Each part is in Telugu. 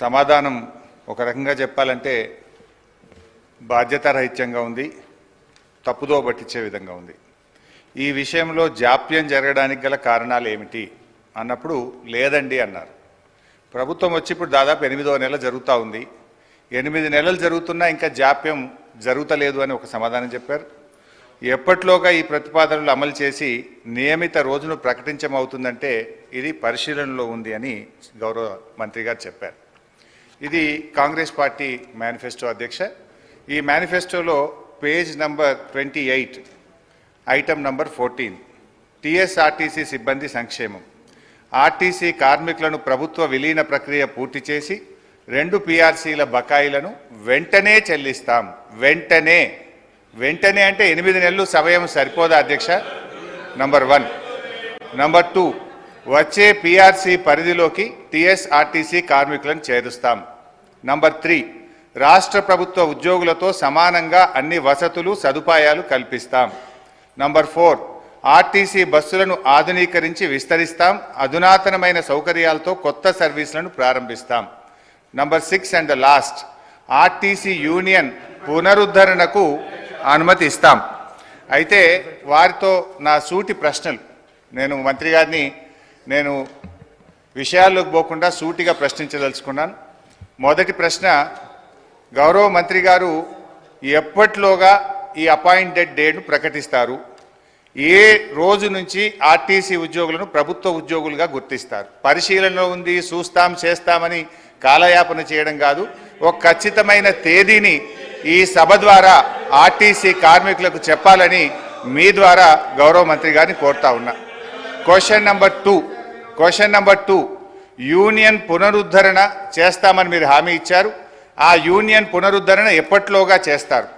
సమాధానం ఒక రకంగా చెప్పాలంటే బాధ్యతారహిత్యంగా ఉంది తప్పుదో పట్టించే విధంగా ఉంది. ఈ విషయంలో జాప్యం జరగడానికి గల కారణాలు ఏమిటి అన్నప్పుడు లేదండి అన్నారు. ప్రభుత్వం వచ్చి ఇప్పుడు దాదాపు ఎనిమిదో నెల జరుగుతూ ఉంది. ఎనిమిది నెలలు జరుగుతున్నా ఇంకా జాప్యం జరుగుతలేదు అని ఒక సమాధానం చెప్పారు. ఎప్పట్లోగా ఈ ప్రతిపాదనలు అమలు చేసి నియమిత రోజును ప్రకటించమవుతుందంటే ఇది పరిశీలనలో ఉంది అని గౌరవ మంత్రి గారు చెప్పారు. ఇది కాంగ్రెస్ పార్టీ మేనిఫెస్టో అధ్యక్ష. ఈ మేనిఫెస్టోలో page number twenty eight item number fourteen TSRTC సిబ్బంది సంక్షేమం. ఆర్టీసీ కార్మికులను ప్రభుత్వ విలీన ప్రక్రియ పూర్తి చేసి రెండు పీఆర్సీల బకాయిలను వెంటనే చెల్లిస్తాం. వెంటనే. వెంటనే అంటే ఎనిమిది నెలలు సమయం సరిపోదా అధ్యక్ష? Number one. Number two. వచ్చే పీఆర్సీ పరిధిలోకి టీఎస్ఆర్టీసీ కార్మికులను చేరుస్తాం. నంబర్ త్రీ రాష్ట్ర ప్రభుత్వ ఉద్యోగులతో సమానంగా అన్ని వసతులు సదుపాయాలు కల్పిస్తాం. నంబర్ ఫోర్ ఆర్టీసీ బస్సులను ఆధునీకరించి విస్తరిస్తాం. అధునాతనమైన సౌకర్యాలతో కొత్త సర్వీసులను ప్రారంభిస్తాం. Number six and the last RTC union పునరుద్ధరణకు అనుమతి ఇస్తాం అయితే వారితో నా సూటి ప్రశ్నలు. నేను మంత్రి గారిని నేను విషయాల్లోకి పోకుండా సూటిగా ప్రశ్నించదలుచుకున్నాను. మొదటి ప్రశ్న గౌరవ మంత్రి గారు ఎప్పట్లోగా ఈ అపాయింటెడ్ డేట్ను ప్రకటిస్తారు? ఏ రోజు నుంచి ఆర్టీసీ ఉద్యోగులను ప్రభుత్వ ఉద్యోగులుగా గుర్తిస్తారు? పరిశీలనలో ఉంది చూస్తాం చేస్తామని కాలయాపన చేయడం కాదు. ఒక ఖచ్చితమైన తేదీని ఈ సభ ద్వారా ఆర్టీసీ కార్మికులకు చెప్పాలని మీ ద్వారా గౌరవ మంత్రి గారిని కోరుతా ఉన్నా. Question number two question number two union పునరుద్ధరణ చేస్తామని మీరు హామీ ఇచ్చారు. ఆ యూనియన్ పునరుద్ధరణ ఎప్పట్లోగా చేస్తారు?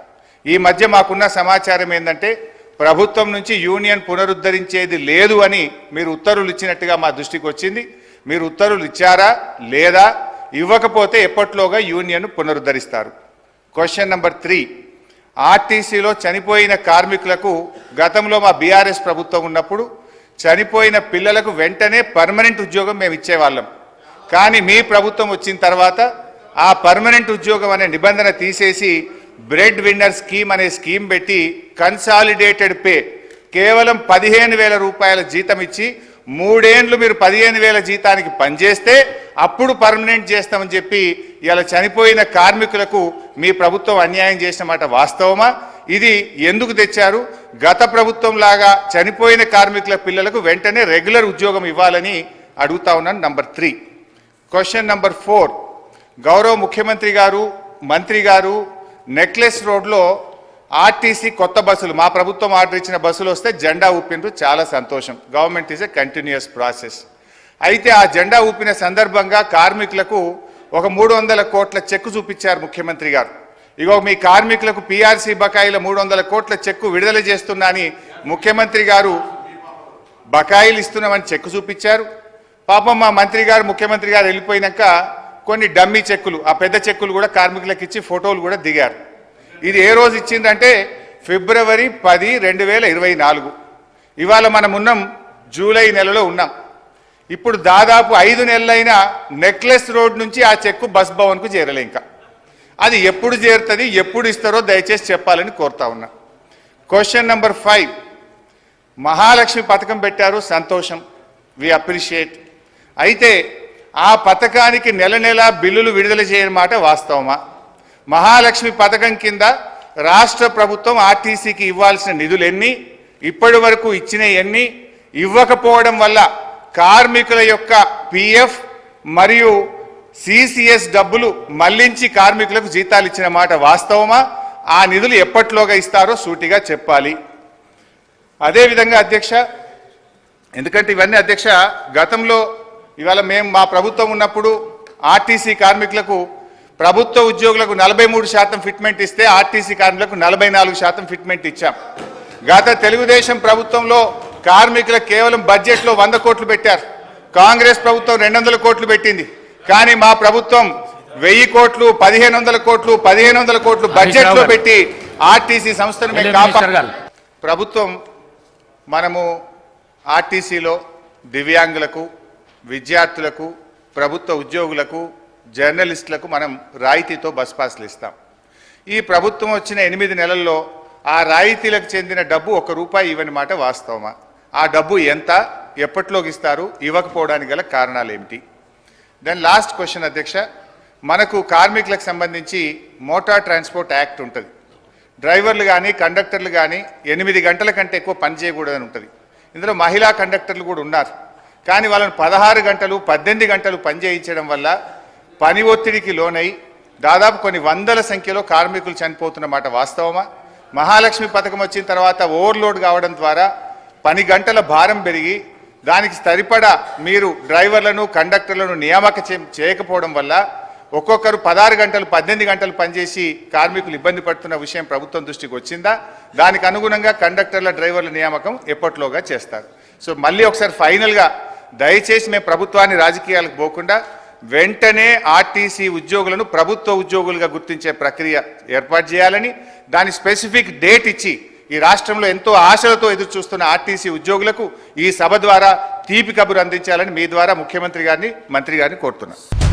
ఈ మధ్య మాకున్న సమాచారం ఏంటంటే ప్రభుత్వం నుంచి యూనియన్ పునరుద్ధరించేది లేదు అని మీరు ఉత్తర్వులు ఇచ్చినట్టుగా మా దృష్టికి వచ్చింది. మీరు ఉత్తర్వులు ఇచ్చారా? లేదా? ఇవ్వకపోతే ఎప్పట్లోగా యూనియన్ పునరుద్ధరిస్తారు? క్వశ్చన్ నెంబర్ త్రీ ఆర్టీసీలో చనిపోయిన కార్మికులకు గతంలో మా బీఆర్ఎస్ ప్రభుత్వం ఉన్నప్పుడు చనిపోయిన పిల్లలకు వెంటనే పర్మనెంట్ ఉద్యోగం మేము ఇచ్చేవాళ్ళం. కానీ మీ ప్రభుత్వం వచ్చిన తర్వాత ఆ పర్మనెంట్ ఉద్యోగం అనే నిబంధన తీసేసి బ్రెడ్ విన్నర్ స్కీమ్ అనే స్కీమ్ పెట్టి కన్సాలిడేటెడ్ పే కేవలం పదిహేను వేల రూపాయల జీతం ఇచ్చి మూడేండ్లు మీరు పదిహేను వేల జీతానికి పనిచేస్తే అప్పుడు పర్మనెంట్ చేస్తామని చెప్పి ఇలా చనిపోయిన కార్మికులకు మీ ప్రభుత్వం అన్యాయం చేసిన మాట వాస్తవమా? ఇది ఎందుకు తెచ్చారు? గత ప్రభుత్వం లాగా చనిపోయిన కార్మికుల పిల్లలకు వెంటనే రెగ్యులర్ ఉద్యోగం ఇవ్వాలని అడుగుతా ఉన్నాను. Number three. Question number four. గౌరవ ముఖ్యమంత్రి గారు మంత్రి గారు నెక్లెస్ రోడ్లో ఆర్టీసీ కొత్త బస్సులు మా ప్రభుత్వం ఆర్డర్ ఇచ్చిన బస్సులు వస్తే జెండా ఊపిండ్రు. చాలా సంతోషం. Government is a continuous process అయితే ఆ జెండా ఊపిన సందర్భంగా కార్మికులకు ఒక మూడు వందల కోట్ల చెక్కు చూపించారు ముఖ్యమంత్రి గారు. ఇగో మీ కార్మికులకు పీఆర్సీ బకాయిల మూడు వందల కోట్ల చెక్కు విడుదల చేస్తున్నా అని ముఖ్యమంత్రి గారు బకాయిలు ఇస్తున్నామని చెక్కు చూపించారు. పాపం మా మంత్రి గారు ముఖ్యమంత్రి గారు వెళ్ళిపోయినాక కొన్ని డమ్మీ చెక్కులు ఆ పెద్ద చెక్కులు కూడా కార్మికులకు ఇచ్చి ఫోటోలు కూడా దిగారు. ఇది ఏ రోజు ఇచ్చిందంటే ఫిబ్రవరి పది రెండు వేల ఇరవై నాలుగు. ఇవాళ మనం ఉన్నాం జూలై నెలలో ఉన్నాం. ఇప్పుడు దాదాపు ఐదు నెలలైన నెక్లెస్ రోడ్ నుంచి ఆ చెక్కు బస్ భవన్కు చేరలే ఇంకా. అది ఎప్పుడు చేరుతుంది ఎప్పుడు ఇస్తారో దయచేసి చెప్పాలని కోరుతా ఉన్నా. క్వశ్చన్ నెంబర్ ఫైవ్ మహాలక్ష్మి పథకం పెట్టారు సంతోషం. వి అప్రిషియేట్ అయితే ఆ పథకానికి నెల నెల బిల్లులు విడుదల చేయని మాట వాస్తవమా? మహాలక్ష్మి పథకం కింద రాష్ట్ర ప్రభుత్వం ఆర్టీసీకి ఇవ్వాల్సిన నిధులు ఎన్ని? ఇప్పటి వరకు ఇచ్చిన ఎన్ని? ఇవ్వకపోవడం వల్ల కార్మికుల యొక్క పిఎఫ్ మరియు సిసిఎస్ డబ్బులు మళ్ళించి కార్మికులకు జీతాలు ఇచ్చిన మాట వాస్తవమా? ఆ నిధులు ఎప్పట్లోగా ఇస్తారో సూటిగా చెప్పాలి. అదేవిధంగా అధ్యక్ష ఎందుకంటే ఇవన్నీ అధ్యక్ష గతంలో ఇవాళ మేము మా ప్రభుత్వం ఉన్నప్పుడు ఆర్టీసీ కార్మికులకు ప్రభుత్వ ఉద్యోగులకు నలభై మూడు శాతం ఫిట్మెంట్ ఇస్తే ఆర్టీసీ కార్మికులకు నలభై నాలుగు శాతం ఫిట్మెంట్ ఇచ్చాం. గత తెలుగుదేశం ప్రభుత్వంలో కార్మికులకు కేవలం బడ్జెట్లో వంద కోట్లు పెట్టారు. కాంగ్రెస్ ప్రభుత్వం రెండు వందల కోట్లు పెట్టింది. కానీ మా ప్రభుత్వం వెయ్యి కోట్లు పదిహేను వందల కోట్లు పదిహేను వందల కోట్లు బడ్జెట్లో పెట్టి ఆర్టీసీ సంస్థను మేము. ప్రభుత్వం మనము ఆర్టీసీలో దివ్యాంగులకు విద్యార్థులకు ప్రభుత్వ ఉద్యోగులకు జర్నలిస్టులకు మనం రాయితీతో బస్ పాస్లు ఇస్తాం. ఈ ప్రభుత్వం వచ్చిన ఎనిమిది నెలల్లో ఆ రాయితీలకు చెందిన డబ్బు ఒక రూపాయి ఇవ్వని మాట వాస్తవమా? ఆ డబ్బు ఎంత? ఎప్పట్లోకి ఇస్తారు ఇవ్వకపోవడానికి గల కారణాలు ఏమిటి దెన్ లాస్ట్ క్వశ్చన్ అధ్యక్ష మనకు కార్మికులకు సంబంధించి మోటార్ ట్రాన్స్పోర్ట్ యాక్ట్ ఉంటుంది. డ్రైవర్లు కానీ కండక్టర్లు కానీ ఎనిమిది గంటల కంటే ఎక్కువ పని చేయకూడదని ఉంటుంది. ఇందులో మహిళా కండక్టర్లు కూడా ఉన్నారు. కానీ వాళ్ళని పదహారు గంటలు పద్దెనిమిది గంటలు పని చేయించడం వల్ల పని ఒత్తిడికి లోనై దాదాపు కొన్ని వందల సంఖ్యలో కార్మికులు చనిపోతున్న మాట వాస్తవమా? మహాలక్ష్మి పథకం వచ్చిన తర్వాత ఓవర్లోడ్ కావడం ద్వారా పని గంటల భారం పెరిగి దానికి సరిపడా మీరు డ్రైవర్లను కండక్టర్లను నియామక చేయకపోవడం వల్ల ఒక్కొక్కరు పదహారు గంటలు పద్దెనిమిది గంటలు పనిచేసి కార్మికులు ఇబ్బంది పడుతున్న విషయం ప్రభుత్వం దృష్టికి వచ్చిందా? దానికి అనుగుణంగా కండక్టర్ల డ్రైవర్ల నియామకం ఎప్పట్లోగా చేస్తారు? సో మళ్ళీ ఒకసారి ఫైనల్గా దయచేసి మేము ప్రభుత్వాన్ని రాజకీయాలకు పోకుండా వెంటనే ఆర్టీసీ ఉద్యోగులను ప్రభుత్వ ఉద్యోగులుగా గుర్తించే ప్రక్రియ ఏర్పాటు చేయాలని దాని స్పెసిఫిక్ డేట్ ఇచ్చి ఈ రాష్ట్రంలో ఎంతో ఆశలతో ఎదురు చూస్తున్న ఆర్టీసీ ఉద్యోగులకు ఈ సభ ద్వారా తీపి కబురు అందించాలని మీ ద్వారా ముఖ్యమంత్రి గారిని మంత్రి గారిని కోరుతున్నాను.